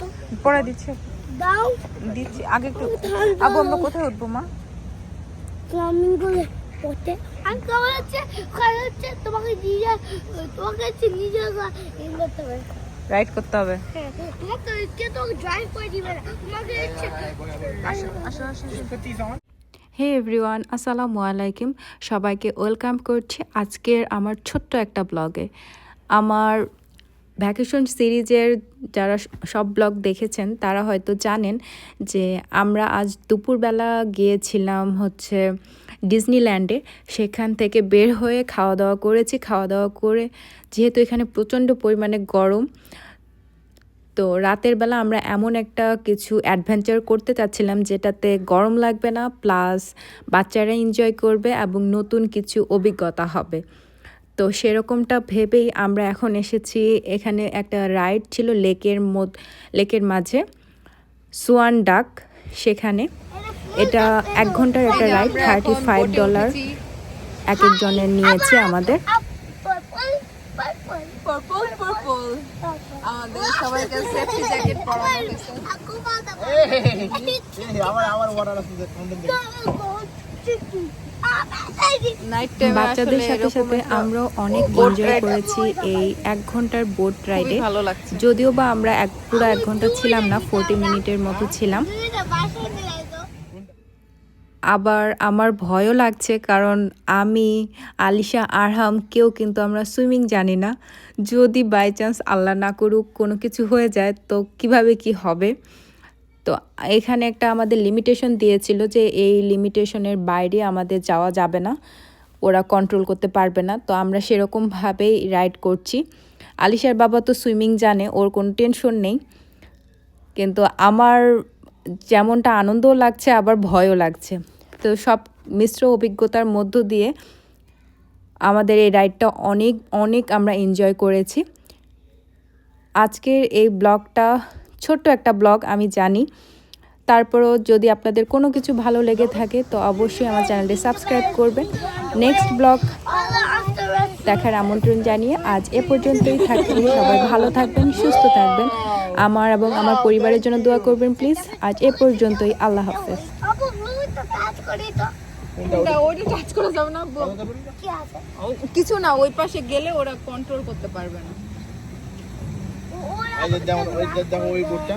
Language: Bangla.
তো। দিচ্ছি। দাও। দিচ্ছি। আগে একটু। আবু আমরা কোথায় উঠবো মা? ক্লামিং করে পড়তে। আর কেমন হচ্ছে তোমাকে নিজে তোমাকে হচ্ছে নিজে করতে হবে। রাইড করতে হবে। হ্যাঁ তোমাকে কে তো ড্রাইভ করে দিবে না। তোমাকে হচ্ছে হে এভরিওয়ান আসসালামু আলাইকুম। সবাইকে ওয়েলকাম করছি আজকের আমার ছোট্ট একটা ব্লগে। আমার ভ্যাকেশন সিরিজের যারা সব ব্লগ দেখেছেন, তারা হয়তো জানেন যে আমরা আজ দুপুরবেলা গিয়েছিলাম হচ্ছে ডিজনিল্যান্ডে। সেখান থেকে বের হয়ে খাওয়া দাওয়া করেছি। খাওয়া দাওয়া করে যেহেতু এখানে প্রচণ্ড পরিমাণে গরম, তো রাতের বেলা আমরা এমন একটা কিছু অ্যাডভেঞ্চার করতে চাচ্ছিলাম যেটাতে গরম লাগবে না, প্লাস বাচ্চারা এনজয় করবে এবং নতুন কিছু অভিজ্ঞতা হবে। তো সেরকমটা ভেবেই আমরা এখন এসেছি এখানে একটা রাইড ছিল লেকের মধ্য লেকের মাঝে সোয়ান ডাক সেখানে এটা এক ঘণ্টার একটা রাইড থার্টি ফাইভ ডলার এক একজনের নিয়েছে আমাদের আমাদের বাচ্চাদের সাথে সাথে আমরাও অনেক এনজয় করেছি এই এক ঘণ্টার বোট রাইডে যদিও বা আমরা এক পুরো এক ঘণ্টা ছিলাম না ফোরটি মিনিটের মতো ছিলাম। আবার আমার ভয়ও লাগছে কারণ আমি আলিশা আরহাম কেউ কিন্তু আমরা সুইমিং জানি না। যদি বাই চান্স আল্লাহ না করুক কোনো কিছু হয়ে যায় তো কীভাবে কি হবে? তো এখানে একটা আমাদের লিমিটেশন দিয়েছিল যে এই লিমিটেশনের বাইরে আমাদের যাওয়া যাবে না, ওরা কন্ট্রোল করতে পারবে না, তো আমরা সেরকমভাবেই রাইড করছি। আলিশার বাবা তো সুইমিং জানে, ওর কোনো টেনশন নেই, কিন্তু আমার যেমনটা আনন্দও লাগছে, আবার ভয়ও লাগছে। তো সব মিশ্র অভিজ্ঞতার মধ্য দিয়ে আমাদের এই রাইডটা অনেক অনেক আমরা এনজয় করেছি। আজকের এই ব্লগটা ছোট্ট একটা ব্লগ আমি জানি। তারপরও যদি আপনাদের কোনো কিছু ভালো লেগে থাকে, তো অবশ্যই আমার চ্যানেলটি সাবস্ক্রাইব করবেন। নেক্সট ব্লগ দেখার আমন্ত্রণ জানিয়ে আজ এ পর্যন্তই থাকবেন। সবাই ভালো থাকবেন, সুস্থ থাকবেন। আমার এবং আমার পরিবারের জন্য দোয়া করবেন, প্লিজ। আজ এ পর্যন্তই, আল্লাহ হাফেজ। কিছু না, ওই পাশে গেলে ওরা কন্ট্রোল করতে পারবে না। যেমন ওই দেখো ওই বোর্ডটা।